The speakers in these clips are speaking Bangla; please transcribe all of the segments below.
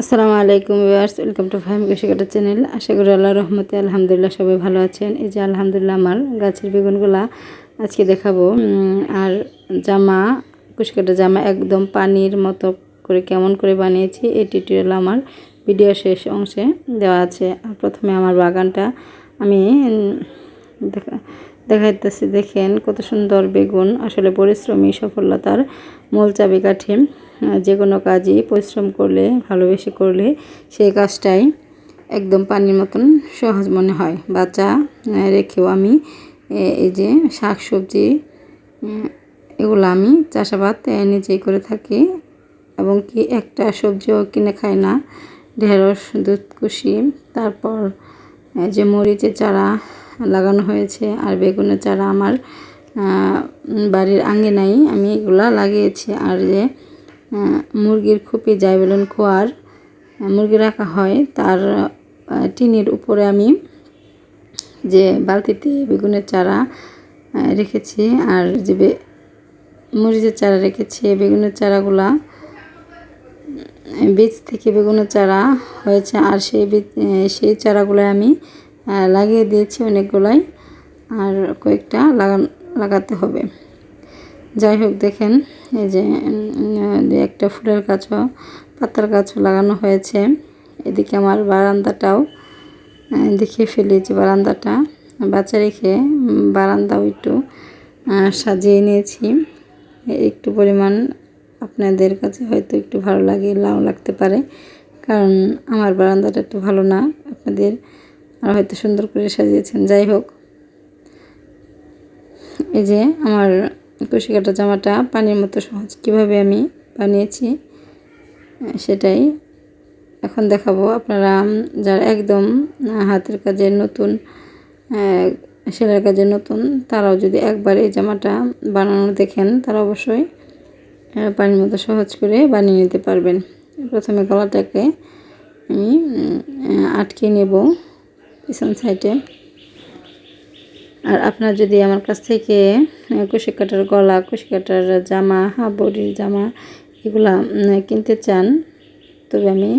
আসসালামু আলাইকুম ভিউয়ার্স, ওয়েলকাম টু ফাহিম কৃষিকাটা চ্যানেল। আশা করি আল্লাহ রহমতে আলহামদুলিল্লাহ সবাই ভালো আছেন। এই যে আলহামদুলিল্লাহ আমার গাছের বেগুনগুলা আজকে দেখাবো। আর জামা কুশিকাটা জামা একদম পানির মতো করে কেমন করে বানিয়েছি। এই টিউটোরিয়াল আমার ভিডিও শেষ অংশে দেওয়া আছে। প্রথমে আমার বাগানটা আমি দেখা, দেখাইতেছি, দেখেন কত সুন্দর বেগুন। আসলে পরিশ্রমী, সফলতার মূল চাবিকাঠি। যে কোনো কাজই পরিশ্রম করলে, ভালোবেসে করলে সেই কাজটাই একদম পানির মতন সহজ মনে হয়। বাচ্চা রেখেও আমি এই যে শাক, সবজি এগুলো আমি চাষাবাদ নিজেই করে থাকি। এবং কি একটা সবজিও কিনে খাই না। ঢেঁড়স দুধকুশি তারপর যে মরিচের চারা লাগানো হয়েছে। আর বেগুনের চারা আমার বাড়ির আঙ্গিনাই আমি এগুলা লাগিয়েছি। আর যে মুরগির খুপি যাই বলুন খোয়ার মুরগি রাখা হয়, তার টিনের উপরে আমি যে বালতিতে বেগুনের চারা রেখেছি। আর যে মরিচের চারা রেখেছি বেগুনের চারাগুলা বীজ থেকে বেগুনের চারা হয়েছে। আর সেই বীজ সেই চারাগুলো আমি লাগিয়ে দিয়েছি অনেকগুলাই। আর কয়েকটা লাগান, লাগাতে হবে। যাই হোক, দেখেন, এই যে একটা ফুলের গাছও, পাতার গাছও লাগানো হয়েছে। এদিকে আমার বারান্দাটাও দেখিয়ে ফেলি যে বারান্দাটা। বাচ্চা রেখে বারান্দাও একটু সাজিয়ে নিয়েছি। একটু পরিমাণ আপনাদের কাছে হয়তো একটু ভালো লাগে, লাউ লাগতে পারে। কারণ আমার বারান্দাটা একটু ভালো না। আপনাদের আর হয়তো সুন্দর করে সাজিয়েছেন। যাই হোক, এই যে আমার কুশি কাটা জামাটা পানির মতো সহজ। কীভাবে আমি বানিয়েছি, সেটাই এখন দেখাবো। আপনারা যারা একদম হাতের কাজের নতুন সেলাইয়ের কাজের নতুন, তারাও যদি একবার এই জামাটা বানানো দেখেন, তারা অবশ্যই পানির মতো সহজ করে বানিয়ে নিতে পারবেন। প্রথমে গলাটাকে আমি আটকে নেব। পিছন সাইডে। আর আপনার যদি আমার কাছ থেকে কুশি কাটার গলা, কুশি কাটার জামা হাফ বডির জামা এগুলা কিনতে চান, তবে আমি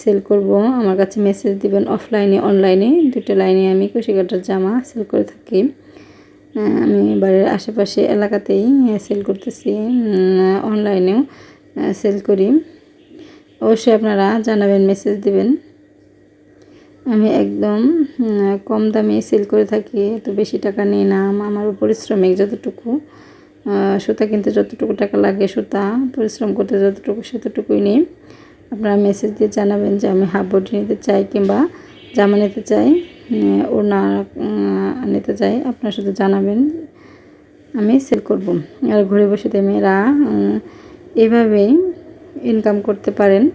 সেল করব। আমার কাছে মেসেজ দিবেন অফলাইনে অনলাইনে দুটো লাইনে আমি কুশি কাটার জামা সেল করে থাকি। আমি বাড়ির আশেপাশে এলাকাতেই সেল করতেছি অনলাইনেও সেল করি। অবশ্যই আপনারা জানাবেন মেসেজ দিবেন। আমি একদম কম দামে সেল করে থাকি তো বেশি টাকা নিই না। আম- আমার পরিশ্রমিক যতটুকু সুতা কিনতে যতটুকু টাকা লাগে সুতা, পরিশ্রম করতে যতটুকু সেতটুকুই নিই। আপনারা মেসেজ দিয়ে জানাবেন যে আমি হাফ বডি নিতে চাই কিংবা জামা নিতে চাই ওড়না নিতে চাই, আপনারা শুধু জানাবেন, আমি সেল করব। আর ঘরে বসে মেয়েরা এভাবেই ইনকাম করতে পারেন।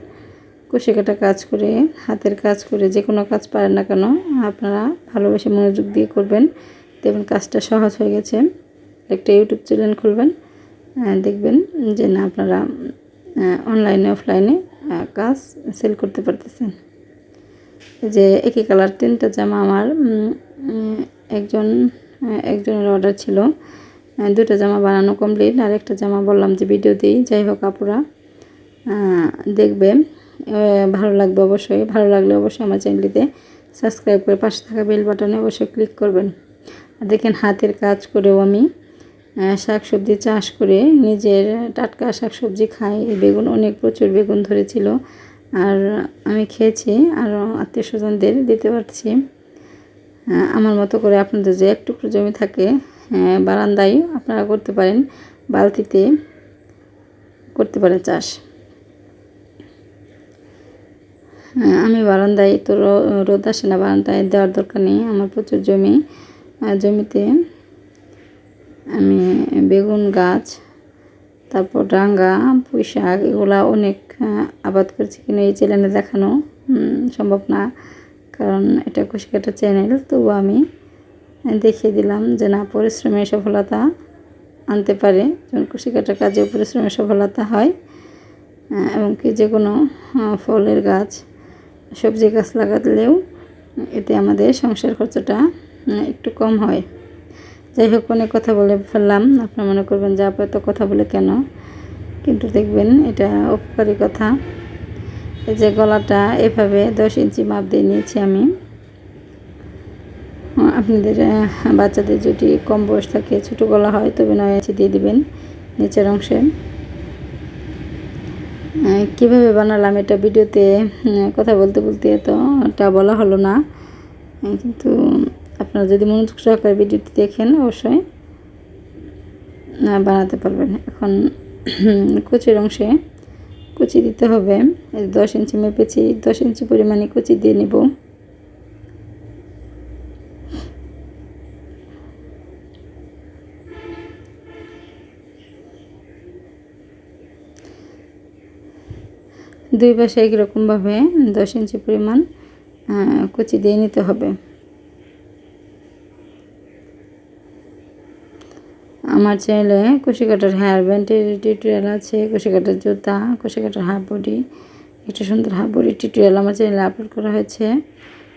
কুশি কাটা কাজ করে, হাতের কাজ করে, যে কোনো কাজ পারেন না কেন, আপনারা ভালোবেসে মনোযোগ দিয়ে করবেন। দেখবেন কাজটা সহজ হয়ে গেছে। একটা ইউটিউব চ্যানেল খুলবেন দেখবেন যে না, আপনারা অনলাইনে অফলাইনে কাজ সেল করতে পারতেছেন। যে একই কালার তিনটা জামা আমার একজন একজনের অর্ডার ছিল। দুটো জামা বানানো কমপ্লিট আর একটা জামা বললাম যে ভিডিও দিই। যাই হোক, আপুরা দেখবে ভালো লাগবে অবশ্যই। ভালো লাগলে অবশ্যই আমার চ্যানেলটিতে সাবস্ক্রাইব করে পাশে থাকা বেল বাটনে অবশ্যই ক্লিক করবেন। আর দেখেন হাতের কাজ করেও আমি শাক সবজি চাষ করে নিজের টাটকা শাক সবজি খাই। এই বেগুন অনেক প্রচুর বেগুন ধরেছিল আর আমি খেয়েছি আর আত্মীয় স্বজনদের দিতে পারছি। আমার মতো করে আপনাদের যে একটু জমি থাকে আহ, বারান্দায় আপনারা করতে পারেন বালতিতে করতে পারেন চাষ হ্যাঁ, আমি বারান্দায় তো রোদ আসে না বারান্দায় দেওয়ার দরকার নেই। আমার প্রচুর জমি জমিতে আমি বেগুন গাছ তারপর ডাঙ্গা পুঁই শাক এগুলা অনেক আহ, আবাদ করেছি। কিন্তু এই চ্যানেলে দেখানো সম্ভব না। কারণ এটা কুশিকাটা চ্যানেল তবু আমি দেখিয়ে দিলাম যে না পরিশ্রমের সফলতা আনতে পারে যেমন কুশিকাটার কাজে পরিশ্রমের সফলতা হয় আহ, এবং কি যে কোনো ফলের গাছ সবজি গাছ লাগালেও এতে আমাদের সংসার খরচটা একটু কম হয়। যাই হোক, অনেক কথা বলে ফেললাম। আপনারা মনে করবেন যে আপনি এত কথা বলে কেন? কিন্তু দেখবেন এটা উপকারী কথা। এই যে গলাটা এভাবে দশ ইঞ্চি মাপ দিয়ে নিয়েছি আমি। আপনাদের বাচ্চাদের যদি কম বয়স থাকে, ছোটো গলা হয়, তবে নয় ইঞ্চি দিয়ে দিবেন নিচের অংশে। কীভাবে বানালাম এটা ভিডিওতে? কথা বলতে বলতে এটা বলা হলো না। কিন্তু আপনারা যদি মনোযোগ সহকারে ভিডিওটি দেখেন অবশ্যই বানাতে পারবেন। এখন কুচির অংশে কুচি দিতে হবে। দশ ইঞ্চি মেপেছি, দশ ইঞ্চি পরিমাণে কুচি দিয়ে নেব। দুই পাশে একরকমভাবে দশ ইঞ্চি পরিমাণ কুচি দিয়ে নিতে হবে। আমার চ্যানেলে কুশি কাটার হেয়ার ব্যান্ডের টিউটোরিয়াল আছে কুশি কাটার জুতা কুশি কাটার হাফ বডি একটা সুন্দর হাফ বডি টিউটোরিয়াল আমার চ্যানেলে আপলোড করা হয়েছে,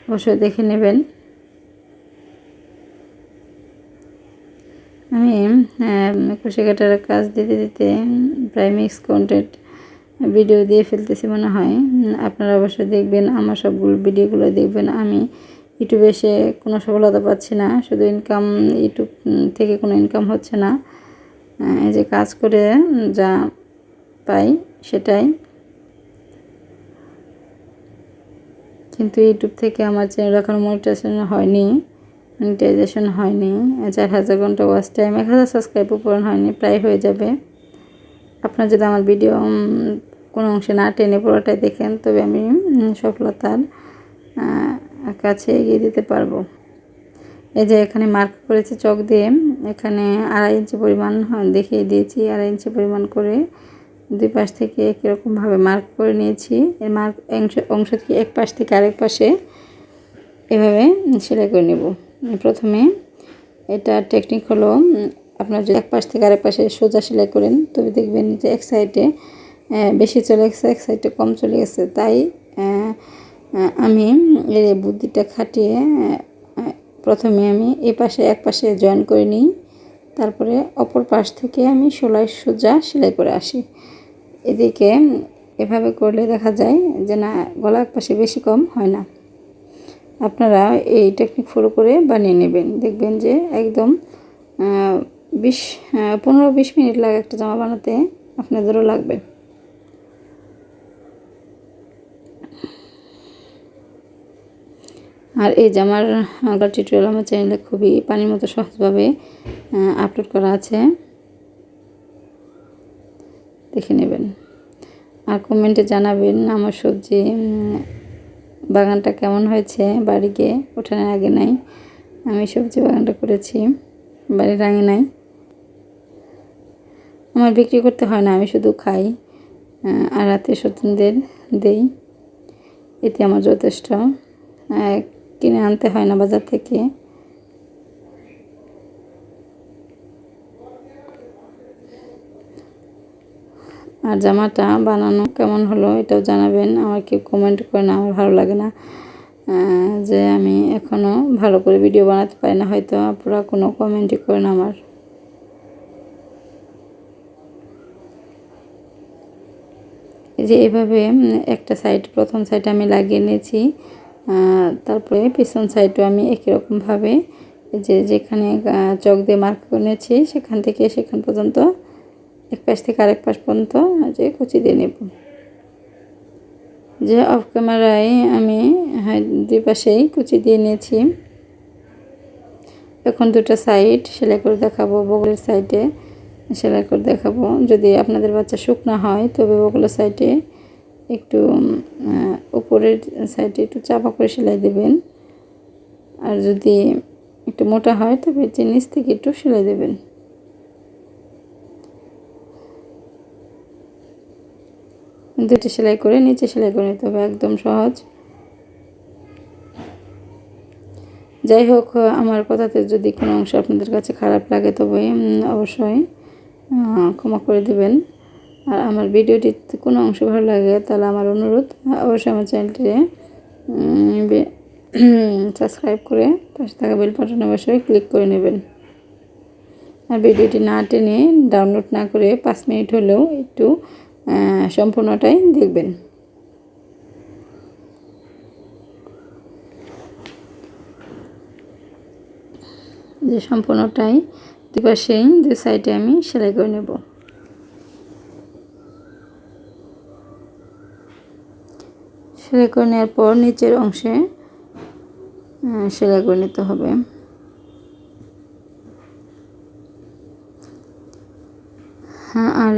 অবশ্যই দেখে নেবেন। আমি কুশি কাটার কাজ দিতে দিতে প্রায় মিক্স কন্টেন্ট ভিডিও দিয়ে ফেলতেছি মনে হয়। আপনারা অবশ্যই দেখবেন, আমার সবগুলো ভিডিওগুলো দেখবেন। আমি ইউটিউবে এসে কোনো সফলতা পাচ্ছি না, শুধু ইনকাম ইউটিউব থেকে কোনো ইনকাম হচ্ছে না। এই যে কাজ করে যা পাই সেটাই। কিন্তু ইউটিউব থেকে আমার চ্যানেল এখনও মনিটাইজেশন হয়নি মনিটাইজেশন হয়নি। চার হাজার ঘণ্টা ওয়াচ টাইম এক হাজার সাবস্ক্রাইবও পূরণ হয়নি, প্রায় হয়ে যাবে। আপনার যদি আমার ভিডিও কোনো অংশে না টেনে পুরোটাই দেখেন, তবে আমি সফলতার কাছে এগিয়ে দিতে পারব। এই যে এখানে মার্ক করেছে চক দিয়ে, এখানে আড়াই ইঞ্চি পরিমাণ দেখিয়ে দিয়েছি, আড়াই ইঞ্চি পরিমাণ করে দুই পাশ থেকে একরকমভাবে মার্ক করে নিয়েছি। এর মার্ক অংশ অংশ থেকে এক পাশ থেকে আরেক পাশে এভাবে সেলাই করে নেব। প্রথমে এটা টেকনিক হলো আপনার যদি এক পাশ থেকে আরেক পাশে সোজা সেলাই করেন, তবে দেখবেন যে এক সাইডে বেশি চলে গেছে, এক সাইডে কম চলে গেছে। তাই আমি এর বুদ্ধিটা খাটিয়ে প্রথমে আমি এ পাশে এক পাশে জয়েন করে নিই। তারপরে অপর পাশ থেকে আমি সেলাই সোজা সেলাই করে আসি। এদিকে এভাবে করলে দেখা যায় যে না, গলা এক পাশে বেশি কম হয় না। আপনারা এই টেকনিক ফলো করে বানিয়ে নেবেন। দেখবেন যে একদম বিশ পনেরো বিশ মিনিট লাগে একটা জামা বানাতে। আপনাদেরও লাগবে। আর এই জামার টিউটোরিয়াল আমার চ্যানেলে খুবই পানির মতো সহজভাবে আপলোড করা আছে। দেখে নেবেন। আর কমেন্টে জানাবেন আমার সবজি বাগানটা কেমন হয়েছে, বাড়ি গিয়ে ওঠানোর আগে নাই। আমি সবজি বাগানটা করেছি, বাড়ির আগে নাই। আমার বিক্রি করতে হয় না, আমি শুধু খাই আর রাতে স্বজনদের দেই। এতে আমার যথেষ্ট। কিনে আনতে হয় না বাজার থেকে। আর জামাটা বানানো কেমন হলো এটাও জানাবেন। আমার কেউ কমেন্ট করে না, আমার ভালো লাগে না যে আমি এখনও ভালো করে ভিডিও বানাতে পারি না, হয়তো আপনারা কোনো কমেন্টই করেন আমার। যে এভাবে একটা সাইড প্রথম সাইড আমি লাগিয়ে নিয়েছি। তারপরে পিছন সাইডও আমি একই রকমভাবে যে যেখানে চক দিয়ে মার্ক করে নিয়েছি, সেখান থেকে সেখান পর্যন্ত, এক পাশ থেকে আরেক পাশ পর্যন্ত যে কুচি দিয়ে নেব। যে অফ ক্যামেরায় আমি হ্যাঁ দুই পাশেই কুচি দিয়ে নিয়েছি। এখন দুটো সাইড সেলাই করে দেখাবো বগলের সাইডে সেলাই করে দেখাবো। যদি আপনাদের বাচ্চা শুকনো হয়, তবে ওগুলো সাইডে একটু উপরের সাইডে একটু চাপা করে সেলাই দেবেন। আর যদি একটু মোটা হয়, তবে যে নিচ থেকে একটু সেলাই দেবেন। দুটি সেলাই করে নিচে সেলাই করে নিতে হবে, একদম সহজ। যাই হোক, আমার কথাতে যদি কোনো অংশ আপনাদের কাছে খারাপ লাগে, তবে অবশ্যই হ্যাঁ, ক্ষমা করে দেবেন। আর আমার ভিডিওটি কোনো অংশ ভালো লাগে, তাহলে আমার অনুরোধ, অবশ্যই আমার চ্যানেলটি সাবস্ক্রাইব করে পাশে থাকা বেল বাটন অবশ্যই ক্লিক করে নেবেন। আর ভিডিওটি না টেনে ডাউনলোড না করে পাঁচ মিনিট হলেও একটু সম্পূর্ণটাই দেখবেন। যে সম্পূর্ণটাই দুই পাশেই, দুই সাইডে আমি সেলাই করে নেব। সেলাই করে নেওয়ার পর নিচের অংশে সেলাই করে নিতে হবে। হ্যাঁ আর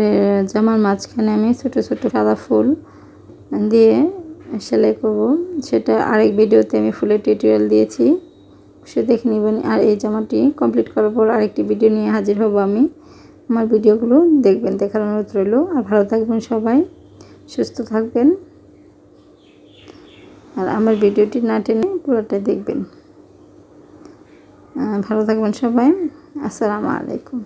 জামার মাঝখানে আমি ছোটো ছোটো সাদা ফুল দিয়ে সেলাই করব। সেটা আরেক ভিডিওতে আমি ফুলের টিউটোরিয়াল দিয়েছি। সে দেখে নেবেন। আর এই জামাটি কমপ্লিট করার পর আরেকটি ভিডিও নিয়ে হাজির হব আমি। আমার ভিডিওগুলো দেখবেন, দেখার অনুরোধ রইল। আর ভালো থাকবেন সবাই, সুস্থ থাকবেন। আর আমার ভিডিওটি না টেনে পুরোটাই দেখবেন। ভালো থাকবেন সবাই। আসসালামু আলাইকুম।